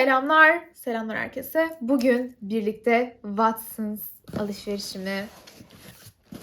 Selamlar, selamlar herkese. Bugün birlikte Watsons alışverişimi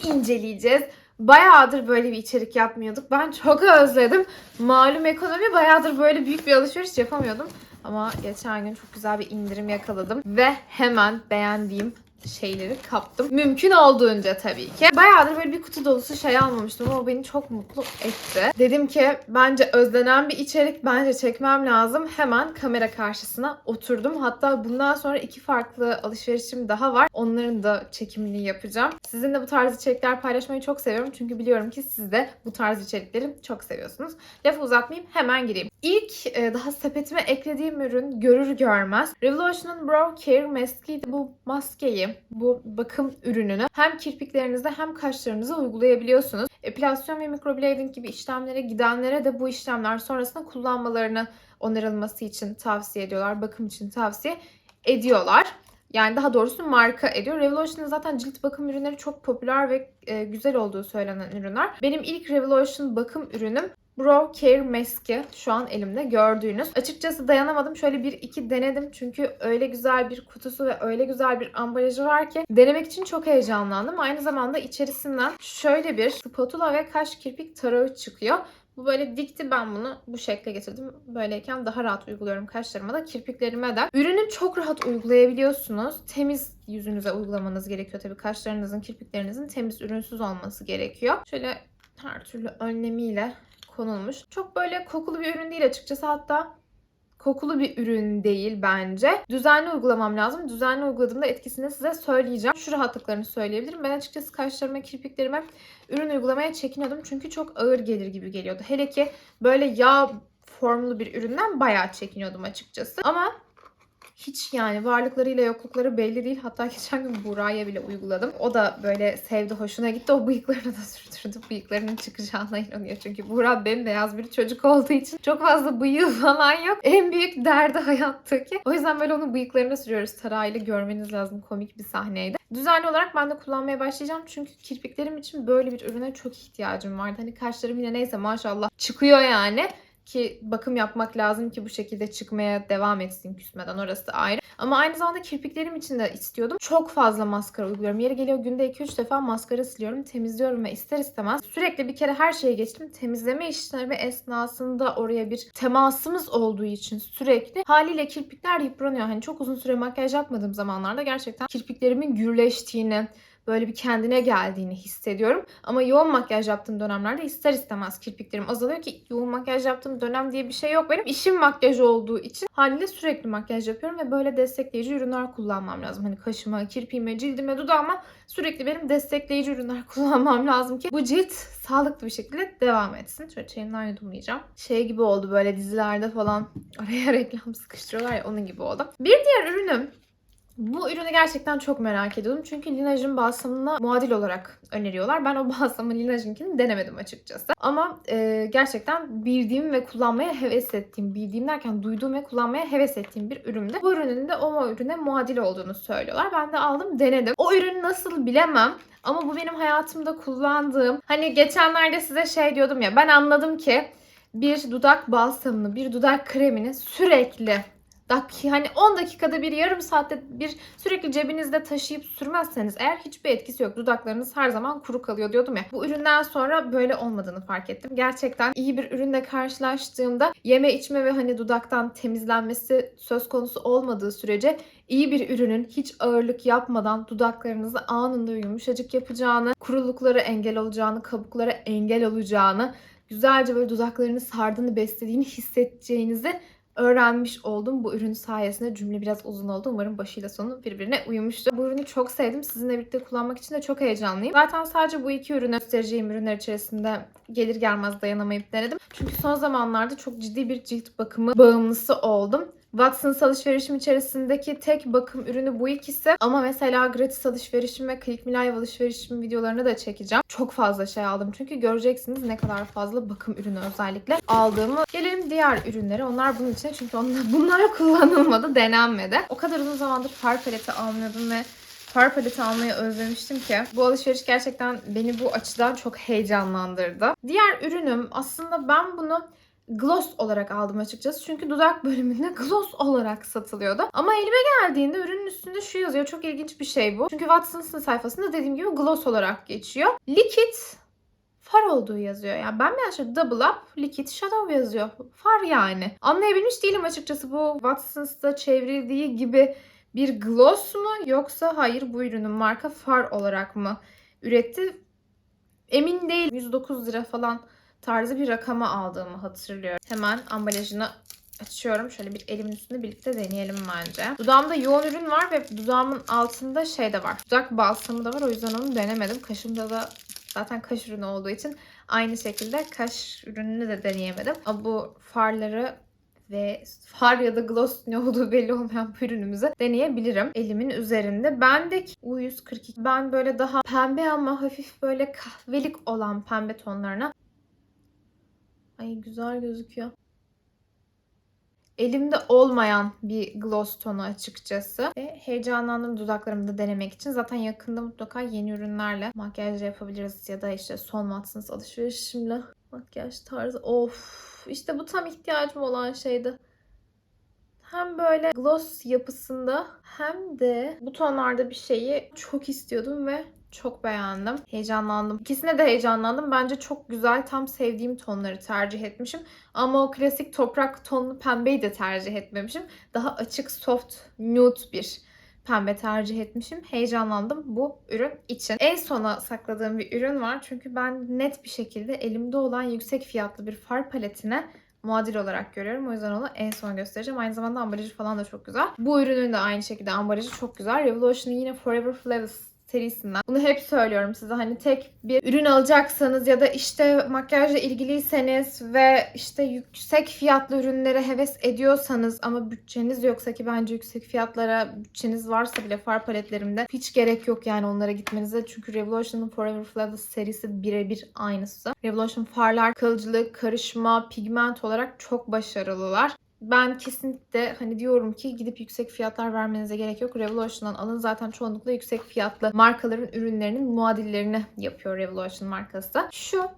inceleyeceğiz. Bayağıdır böyle bir içerik yapmıyorduk. Ben çok özledim. Malum ekonomi bayağıdır böyle büyük bir alışveriş yapamıyordum. Ama geçen gün çok güzel bir indirim yakaladım. Ve hemen beğendiğim şeyleri kaptım. Mümkün olduğunca tabii ki. Bayağıdır böyle bir kutu dolusu şey almamıştım ama o beni çok mutlu etti. Dedim ki bence özlenen bir içerik. Bence çekmem lazım. Hemen kamera karşısına oturdum. Hatta bundan sonra iki farklı alışverişim daha var. Onların da çekimini yapacağım. Sizinle bu tarz içerikler paylaşmayı çok seviyorum. Çünkü biliyorum ki siz de bu tarz içerikleri çok seviyorsunuz. Lafı uzatmayayım hemen gireyim. İlk e, daha sepetime eklediğim ürün görür görmez Revolution'un Brow Care Mask'iydi. Bu maskeyi, bu bakım ürününü hem kirpiklerinizde hem kaşlarınıza uygulayabiliyorsunuz. Epilasyon ve microblading gibi işlemlere gidenlere de bu işlemler sonrasında kullanmalarını onarılması için tavsiye ediyorlar. Bakım için tavsiye ediyorlar. Yani daha doğrusu marka ediyor. Revolution'ın zaten cilt bakım ürünleri çok popüler ve e, güzel olduğu söylenen ürünler. Benim ilk Revolution bakım ürünüm Brow Care Mask'i şu an elimde gördüğünüz. Açıkçası dayanamadım. Şöyle bir iki denedim. Çünkü öyle güzel bir kutusu ve öyle güzel bir ambalajı var ki denemek için çok heyecanlandım. Aynı zamanda içerisinden şöyle bir spatula ve kaş kirpik tarağı çıkıyor. Bu böyle dikti ben bunu bu şekle getirdim. Böyleyken daha rahat uyguluyorum kaşlarıma da kirpiklerime de. Ürünü çok rahat uygulayabiliyorsunuz. Temiz yüzünüze uygulamanız gerekiyor. Tabii kaşlarınızın, kirpiklerinizin temiz, ürünsüz olması gerekiyor. Şöyle her türlü önlemiyle konulmuş. Çok böyle kokulu bir ürün değil açıkçası. Hatta kokulu bir ürün değil bence. Düzenli uygulamam lazım. Düzenli uyguladığımda etkisini size söyleyeceğim. Şu rahatlıklarını söyleyebilirim. Ben açıkçası kaşlarıma, kirpiklerime ürün uygulamaya çekiniyordum. Çünkü çok ağır gelir gibi geliyordu. Hele ki böyle yağ formlu bir üründen bayağı çekiniyordum açıkçası. Ama hiç yani varlıklarıyla yoklukları belli değil. Hatta geçen gün Buraya bile uyguladım. O da böyle sevdi, hoşuna gitti. O bıyıklarını da sürdürdü. Bıyıklarının çıkacağına inanıyor. Çünkü Burak bembeyaz bir çocuk olduğu için çok fazla bıyığı falan yok. En büyük derdi hayattaki. O yüzden böyle onun bıyıklarını sürüyoruz. Tarayla görmeniz lazım. Komik bir sahneydi. Düzenli olarak ben de kullanmaya başlayacağım. Çünkü kirpiklerim için böyle bir ürüne çok ihtiyacım vardı. Hani kaşlarım yine neyse maşallah çıkıyor yani ki bakım yapmak lazım ki bu şekilde çıkmaya devam etsin küsmeden orası ayrı. Ama aynı zamanda kirpiklerim için de istiyordum. Çok fazla maskara uyguluyorum. Yeri geliyor günde 2-3 defa maskara siliyorum, temizliyorum ve ister istemez sürekli bir kere her şeye geçtim. Temizleme işlemi esnasında oraya bir temasımız olduğu için sürekli haliyle kirpikler yıpranıyor. Hani çok uzun süre makyaj yapmadığım zamanlarda gerçekten kirpiklerimin gürleştiğini, böyle bir kendine geldiğini hissediyorum. Ama yoğun makyaj yaptığım dönemlerde ister istemez kirpiklerim azalıyor ki yoğun makyaj yaptığım dönem diye bir şey yok. Benim işim makyaj olduğu için haliyle sürekli makyaj yapıyorum ve böyle destekleyici ürünler kullanmam lazım. Hani kaşıma, kirpiğime, cildime, dudağıma sürekli benim destekleyici ürünler kullanmam lazım ki bu cilt sağlıklı bir şekilde devam etsin. Şöyle çayımdan yudumlayacağım. Şey gibi oldu böyle dizilerde falan araya reklam sıkıştırıyorlar ya onun gibi oldu. Bir diğer ürünüm bu ürünü gerçekten çok merak ediyordum. Çünkü Linaj'ın balsamına muadil olarak öneriyorlar. Ben o balsamı Linaj'ınkini denemedim açıkçası. Ama e, gerçekten bildiğim ve kullanmaya heves ettiğim, bildiğim derken duyduğum ve kullanmaya heves ettiğim bir üründü. Bu ürünün de o ürüne muadil olduğunu söylüyorlar. Ben de aldım, denedim. O ürün nasıl bilemem. Ama bu benim hayatımda kullandığım. Hani geçenlerde size şey diyordum ya. Ben anladım ki bir dudak balsamını, bir dudak kremini sürekli dak hani 10 dakikada bir yarım saatte bir sürekli cebinizde taşıyıp sürmezseniz eğer hiçbir etkisi yok. Dudaklarınız her zaman kuru kalıyor diyordum ya. Bu üründen sonra böyle olmadığını fark ettim. Gerçekten iyi bir ürünle karşılaştığımda yeme içme ve hani dudaktan temizlenmesi söz konusu olmadığı sürece iyi bir ürünün hiç ağırlık yapmadan dudaklarınızı anında yumuşacık yapacağını, kuruluklara engel olacağını, kabuklara engel olacağını, güzelce böyle dudaklarını sardığını, beslediğini hissedeceğinizi öğrenmiş oldum bu ürün sayesinde. Cümle biraz uzun oldu. Umarım başıyla sonu birbirine uyumuştu. Bu ürünü çok sevdim. Sizinle birlikte kullanmak için de çok heyecanlıyım. Zaten sadece bu iki ürünü göstereceğim ürünler içerisinde gelir gelmez dayanamayıp denedim. Çünkü son zamanlarda çok ciddi bir cilt bakımı bağımlısı oldum. Watsons alışverişim içerisindeki tek bakım ürünü bu ikisi. Ama mesela gratis alışverişim ve Click Me Live alışverişim videolarını da çekeceğim. Çok fazla şey aldım çünkü göreceksiniz ne kadar fazla bakım ürünü özellikle aldığımı. Gelelim diğer ürünlere. Onlar bunun için çünkü onlar, bunlar kullanılmadı, denenmedi. O kadar uzun zamandır far paleti almıyordum ve far paleti almayı özlemiştim ki. Bu alışveriş gerçekten beni bu açıdan çok heyecanlandırdı. Diğer ürünüm aslında ben bunu gloss olarak aldım açıkçası. Çünkü dudak bölümünde gloss olarak satılıyordu. Ama elime geldiğinde ürünün üstünde şu yazıyor. Çok ilginç bir şey bu. Çünkü Watsons'ın sayfasında dediğim gibi gloss olarak geçiyor. Liquid far olduğu yazıyor. Yani ben mi yanlışlıkla double up liquid shadow yazıyor. Far yani. Anlayabilmiş değilim açıkçası bu Watsons'ta çevrildiği gibi bir gloss mu yoksa hayır bu ürünün marka far olarak mı üretti? Emin değil. 109 lira falan tarzı bir rakama aldığımı hatırlıyorum. Hemen ambalajını açıyorum. Şöyle bir elimin üstünde birlikte deneyelim bence. Dudağımda yoğun ürün var ve dudağımın altında şey de var. Dudak balsamı da var. O yüzden onu denemedim. Kaşımda da zaten kaş ürünü olduğu için aynı şekilde kaş ürününü de deneyemedim. Ama bu farları ve far ya da gloss ne olduğu belli olmayan bu ürünümüzü deneyebilirim. Elimin üzerinde. Bendeki U142. Ben böyle daha pembe ama hafif böyle kahvelik olan pembe tonlarına Ay güzel gözüküyor. Elimde olmayan bir gloss tonu açıkçası. Ve heyecanlandım dudaklarımı da denemek için. Zaten yakında mutlaka yeni ürünlerle makyaj yapabiliriz. Ya da işte son Watsons alışverişimle makyaj tarzı. Of işte bu tam ihtiyacım olan şeydi. Hem böyle gloss yapısında hem de bu tonlarda bir şeyi çok istiyordum ve çok beğendim. Heyecanlandım. İkisine de heyecanlandım. Bence çok güzel, tam sevdiğim tonları tercih etmişim. Ama o klasik toprak tonlu pembeyi de tercih etmemişim. Daha açık, soft, nude bir pembe tercih etmişim. Heyecanlandım bu ürün için. En sona sakladığım bir ürün var. Çünkü ben net bir şekilde elimde olan yüksek fiyatlı bir far paletine muadil olarak görüyorum. O yüzden onu en son göstereceğim. Aynı zamanda ambalajı falan da çok güzel. Bu ürünün de aynı şekilde ambalajı çok güzel. Revolution'ın yine Forever Flawless serisinden. Bunu hep söylüyorum size hani tek bir ürün alacaksanız ya da işte makyajla ilgiliyseniz ve işte yüksek fiyatlı ürünlere heves ediyorsanız ama bütçeniz yoksa ki bence yüksek fiyatlara bütçeniz varsa bile far paletlerimde hiç gerek yok yani onlara gitmenize. Çünkü Revolution'ın Forever Flawless serisi birebir aynısı. Revolution farlar kalıcılık, karışma, pigment olarak çok başarılılar ben kesinlikle hani diyorum ki gidip yüksek fiyatlar vermenize gerek yok. Revolution'dan alın. Zaten çoğunlukla yüksek fiyatlı markaların ürünlerinin muadillerini yapıyor Revolution markası. Şu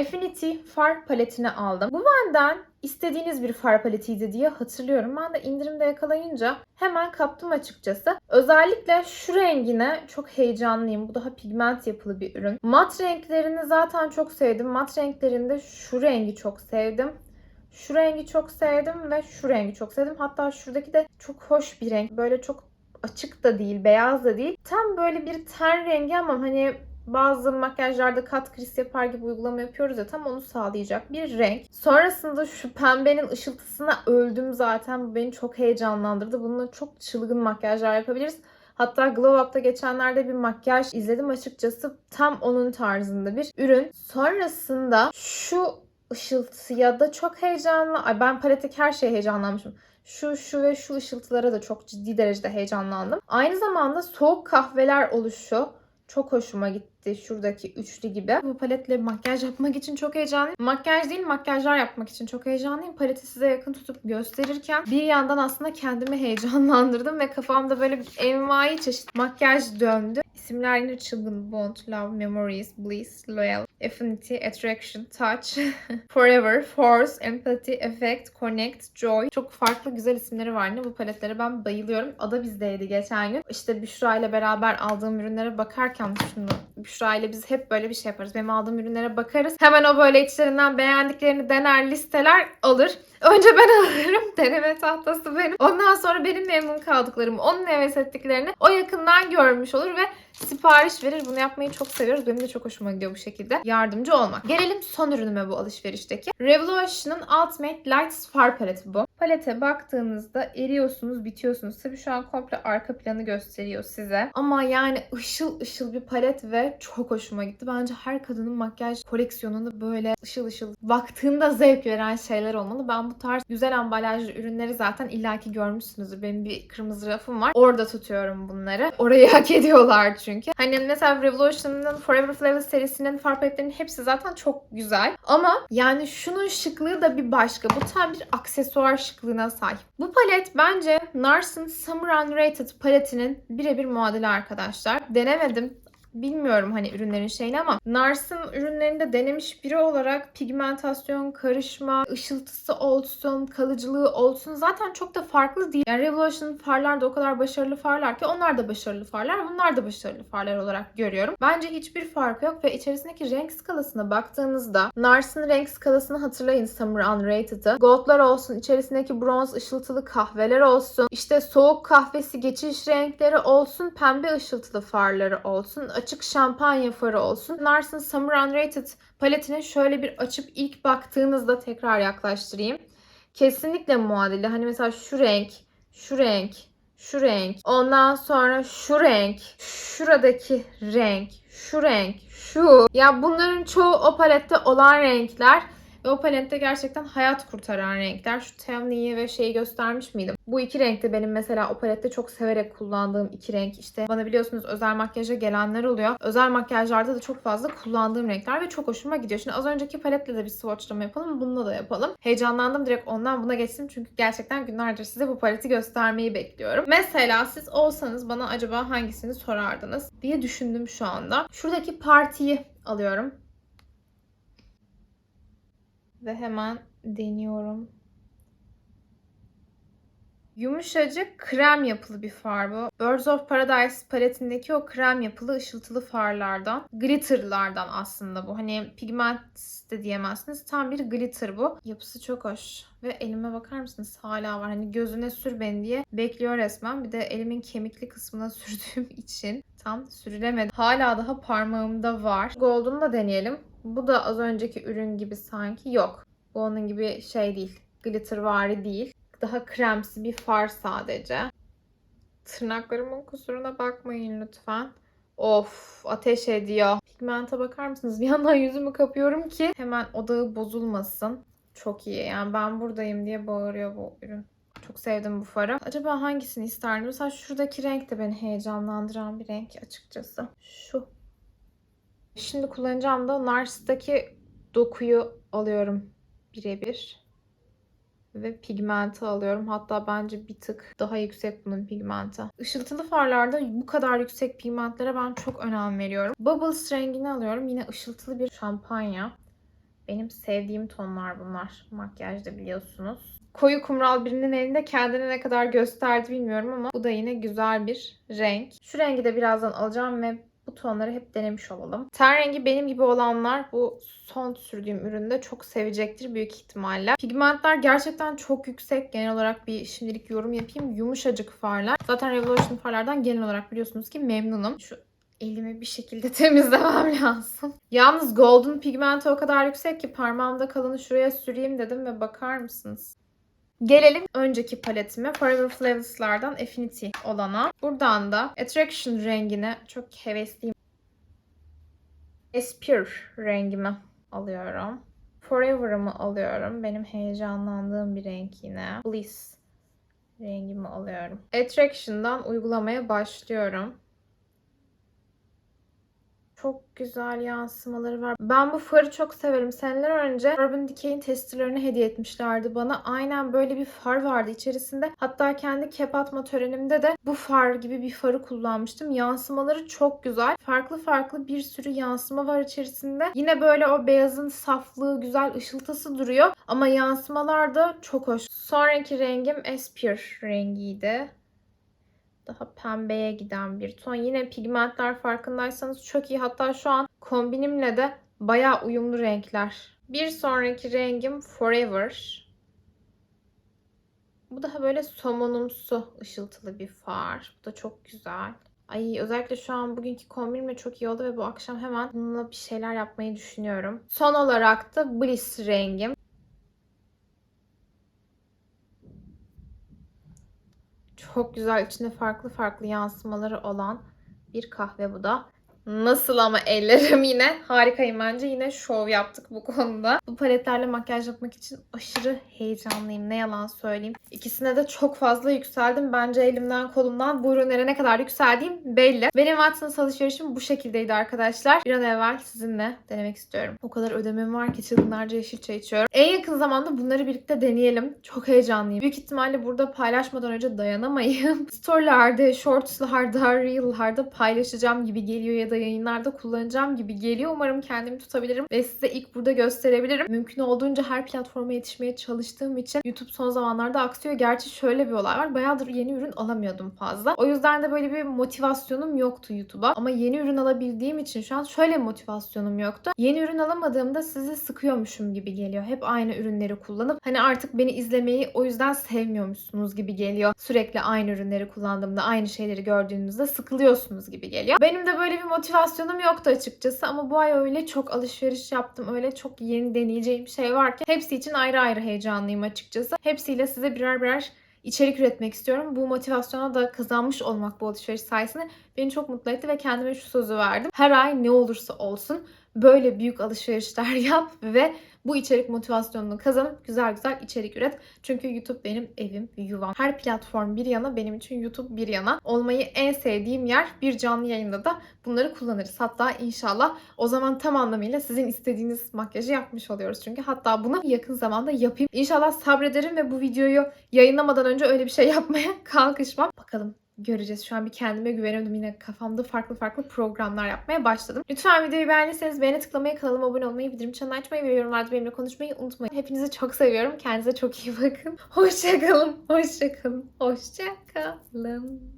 Affinity far paletini aldım. Bu benden istediğiniz bir far paletiydi diye hatırlıyorum. Ben de indirimde yakalayınca hemen kaptım açıkçası. Özellikle şu rengine çok heyecanlıyım. Bu daha pigment yapılı bir ürün. Mat renklerini zaten çok sevdim. Mat renklerinde şu rengi çok sevdim. Şu rengi çok sevdim ve şu rengi çok sevdim. Hatta şuradaki de çok hoş bir renk. Böyle çok açık da değil, beyaz da değil. Tam böyle bir ten rengi ama hani bazı makyajlarda kat kris yapar gibi uygulama yapıyoruz ya tam onu sağlayacak bir renk. Sonrasında şu pembenin ışıltısına öldüm zaten. Bu beni çok heyecanlandırdı. Bununla çok çılgın makyajlar yapabiliriz. Hatta Glow Up'ta geçenlerde bir makyaj izledim açıkçası. Tam onun tarzında bir ürün. Sonrasında şu ışıltısı ya da çok heyecanlı. Ay ben paletteki her şeye heyecanlanmışım. Şu, şu ve şu ışıltılara da çok ciddi derecede heyecanlandım. Aynı zamanda soğuk kahveler oluşu çok hoşuma gitti. Şuradaki üçlü gibi. Bu paletle makyaj yapmak için çok heyecanlıyım. Makyaj değil makyajlar yapmak için çok heyecanlıyım. Paleti size yakın tutup gösterirken bir yandan aslında kendimi heyecanlandırdım ve kafamda böyle bir envai çeşit makyaj döndü. İsimler yine çılgın. Bond, Love, Memories, Bliss, Loyal, Affinity, Attraction, Touch, Forever, Force, Empathy, Effect, Connect, Joy. Çok farklı güzel isimleri var yine bu paletlere ben bayılıyorum. Ada bizdeydi geçen gün. İşte Büşra ile beraber aldığım ürünlere bakarken düşündüm. Büşra ile biz hep böyle bir şey yaparız. Benim aldığım ürünlere bakarız. Hemen o böyle içlerinden beğendiklerini dener listeler alır. Önce ben alırım. Deneme tahtası benim. Ondan sonra benim memnun kaldıklarımı, onun heves ettiklerini o yakından görmüş olur ve sipariş verir. Bunu yapmayı çok seviyoruz. Benim de çok hoşuma gidiyor bu şekilde. Yardımcı olmak. Gelelim son ürünüme bu alışverişteki. Revolution'ın Ultimate Lights Far paleti bu. Palete baktığınızda eriyorsunuz, bitiyorsunuz. Tabii şu an komple arka planı gösteriyor size. Ama yani ışıl ışıl bir palet ve çok hoşuma gitti. Bence her kadının makyaj koleksiyonunda böyle ışıl ışıl baktığında zevk veren şeyler olmalı. Ben bu tarz güzel ambalajlı ürünleri zaten illaki görmüşsünüzdür. Benim bir kırmızı rafım var. Orada tutuyorum bunları. Orayı hak ediyorlar çünkü. Hani mesela Revolution'ın Forever Flawless serisinin far paletlerinin hepsi zaten çok güzel. Ama yani şunun şıklığı da bir başka. Bu tam bir aksesuar şıklığına sahip. Bu palet bence Nars'ın Summer Unrated paletinin birebir muadili arkadaşlar. Denemedim bilmiyorum hani ürünlerin şeyini ama Nars'ın ürünlerinde denemiş biri olarak pigmentasyon, karışma, ışıltısı olsun, kalıcılığı olsun zaten çok da farklı değil. Yani Revolution farlar da o kadar başarılı farlar ki onlar da başarılı farlar, bunlar da başarılı farlar olarak görüyorum. Bence hiçbir farkı yok ve içerisindeki renk skalasına baktığınızda Nars'ın renk skalasını hatırlayın Summer Unrated'ı. Goldlar olsun, içerisindeki bronz ışıltılı kahveler olsun, işte soğuk kahvesi geçiş renkleri olsun, pembe ışıltılı farları olsun, açık şampanya farı olsun. Nars'ın Summer Unrated paletine şöyle bir açıp ilk baktığınızda tekrar yaklaştırayım. Kesinlikle muadili. Hani mesela şu renk, şu renk, şu renk, ondan sonra şu renk, şuradaki renk, şu renk, şu. Ya bunların çoğu o palette olan renkler. Ve o palette gerçekten hayat kurtaran renkler. Şu Temni'yi ve şeyi göstermiş miydim? Bu iki renk de benim mesela o palette çok severek kullandığım iki renk. İşte bana biliyorsunuz özel makyaja gelenler oluyor. Özel makyajlarda da çok fazla kullandığım renkler ve çok hoşuma gidiyor. Şimdi az önceki paletle de bir swatchlama yapalım. Bununla da yapalım. Heyecanlandım direkt ondan buna geçtim. Çünkü gerçekten günlerdir size bu paleti göstermeyi bekliyorum. Mesela siz olsanız bana acaba hangisini sorardınız diye düşündüm şu anda. Şuradaki partiyi alıyorum. Ve hemen deniyorum. Yumuşacık krem yapılı bir far bu. Birds of Paradise paletindeki o krem yapılı ışıltılı farlardan. Glitterlardan aslında bu. Hani pigment de diyemezsiniz. Tam bir glitter bu. Yapısı çok hoş. Ve elime bakar mısınız? Hala var. Hani gözüne sür beni diye bekliyor resmen. Bir de elimin kemikli kısmına sürdüğüm için tam sürülemedi. Hala daha parmağımda var. Gold'unu da deneyelim. Bu da az önceki ürün gibi sanki. Yok. Bu onun gibi şey değil. Glitter vari değil. Daha kremsi bir far sadece. Tırnaklarımın kusuruna bakmayın lütfen. Of ateş ediyor. Pigmente bakar mısınız? Bir yandan yüzümü kapıyorum ki hemen odağı bozulmasın. Çok iyi. Yani ben buradayım diye bağırıyor bu ürün. Çok sevdim bu farı. Acaba hangisini isterdim? Mesela şuradaki renk de beni heyecanlandıran bir renk açıkçası. Şu. Şimdi kullanacağım da Nars'taki dokuyu alıyorum birebir. Ve pigmenti alıyorum. Hatta bence bir tık daha yüksek bunun pigmenti. Işıltılı farlarda bu kadar yüksek pigmentlere ben çok önem veriyorum. Bubbles rengini alıyorum. Yine ışıltılı bir şampanya. Benim sevdiğim tonlar bunlar. Makyajda biliyorsunuz. Koyu kumral birinin elinde kendini ne kadar gösterdi bilmiyorum ama bu da yine güzel bir renk. Şu rengi de birazdan alacağım ve bu tonları hep denemiş olalım. Ten rengi benim gibi olanlar bu son sürdüğüm üründe çok sevecektir büyük ihtimalle. Pigmentler gerçekten çok yüksek. Genel olarak bir şimdilik yorum yapayım. Yumuşacık farlar. Zaten Revolution farlardan genel olarak biliyorsunuz ki memnunum. Şu elimi bir şekilde temizlemem lazım. Yalnız golden pigmenti o kadar yüksek ki parmağımda kalanı şuraya süreyim dedim ve bakar mısınız? Gelelim önceki paletime. Forever Flavorless'lardan Affinity olana. Buradan da Attraction rengine çok hevesliyim. Espure rengimi alıyorum. Forever'ımı alıyorum. Benim heyecanlandığım bir renk yine. Bliss rengimi alıyorum. Attraction'dan uygulamaya başlıyorum. Çok güzel yansımaları var. Ben bu farı çok severim. Seneler önce Urban Decay'in testerlarını hediye etmişlerdi bana. Aynen böyle bir far vardı içerisinde. Hatta kendi kep atma törenimde de bu far gibi bir farı kullanmıştım. Yansımaları çok güzel. Farklı farklı bir sürü yansıma var içerisinde. Yine böyle o beyazın saflığı, güzel ışıltısı duruyor. Ama yansımalar da çok hoş. Sonraki rengim Espure rengiydi daha pembeye giden bir ton. Yine pigmentler farkındaysanız çok iyi. Hatta şu an kombinimle de bayağı uyumlu renkler. Bir sonraki rengim Forever. Bu daha böyle somonumsu ışıltılı bir far. Bu da çok güzel. Ay özellikle şu an bugünkü kombinimle çok iyi oldu ve bu akşam hemen bununla bir şeyler yapmayı düşünüyorum. Son olarak da Bliss rengim. Çok güzel içinde farklı farklı yansımaları olan bir kahve bu da. Nasıl ama ellerim yine harikayım bence. Yine şov yaptık bu konuda. Bu paletlerle makyaj yapmak için aşırı heyecanlıyım. Ne yalan söyleyeyim. İkisine de çok fazla yükseldim. Bence elimden kolumdan bu ürünlere ne kadar yükseldiğim belli. Benim Watsons alışverişim bu şekildeydi arkadaşlar. Bir an evvel sizinle denemek istiyorum. O kadar ödemem var ki çılgınlarca yeşil çay içiyorum. En yakın zamanda bunları birlikte deneyelim. Çok heyecanlıyım. Büyük ihtimalle burada paylaşmadan önce dayanamayım. Story'lerde, shorts'larda, reel'larda paylaşacağım gibi geliyor ya da da yayınlarda kullanacağım gibi geliyor. Umarım kendimi tutabilirim ve size ilk burada gösterebilirim. Mümkün olduğunca her platforma yetişmeye çalıştığım için YouTube son zamanlarda aksıyor. Gerçi şöyle bir olay var. Bayağıdır yeni ürün alamıyordum fazla. O yüzden de böyle bir motivasyonum yoktu YouTube'a. Ama yeni ürün alabildiğim için şu an şöyle motivasyonum yoktu. Yeni ürün alamadığımda sizi sıkıyormuşum gibi geliyor. Hep aynı ürünleri kullanıp hani artık beni izlemeyi o yüzden sevmiyormuşsunuz gibi geliyor. Sürekli aynı ürünleri kullandığımda, aynı şeyleri gördüğünüzde sıkılıyorsunuz gibi geliyor. Benim de böyle bir motivasyonum yoktu açıkçası ama bu ay öyle çok alışveriş yaptım. Öyle çok yeni deneyeceğim şey var ki hepsi için ayrı ayrı heyecanlıyım açıkçası. Hepsiyle size birer birer içerik üretmek istiyorum. Bu motivasyona da kazanmış olmak bu alışveriş sayesinde beni çok mutlu etti ve kendime şu sözü verdim. Her ay ne olursa olsun böyle büyük alışverişler yap ve bu içerik motivasyonunu kazanıp güzel güzel içerik üret. Çünkü YouTube benim evim, yuvam. Her platform bir yana benim için YouTube bir yana. Olmayı en sevdiğim yer bir canlı yayında da bunları kullanırız. Hatta inşallah o zaman tam anlamıyla sizin istediğiniz makyajı yapmış oluyoruz. Çünkü hatta bunu yakın zamanda yapayım. İnşallah sabrederim ve bu videoyu yayınlamadan önce öyle bir şey yapmaya kalkışmam. Bakalım göreceğiz. Şu an bir kendime güvenemedim. Yine kafamda farklı farklı programlar yapmaya başladım. Lütfen videoyu beğendiyseniz beğene tıklamayı, kanalıma abone olmayı, bildirim çanını açmayı ve yorumlarda benimle konuşmayı unutmayın. Hepinizi çok seviyorum. Kendinize çok iyi bakın. Hoşçakalın. Hoşçakalın. Hoşçakalın.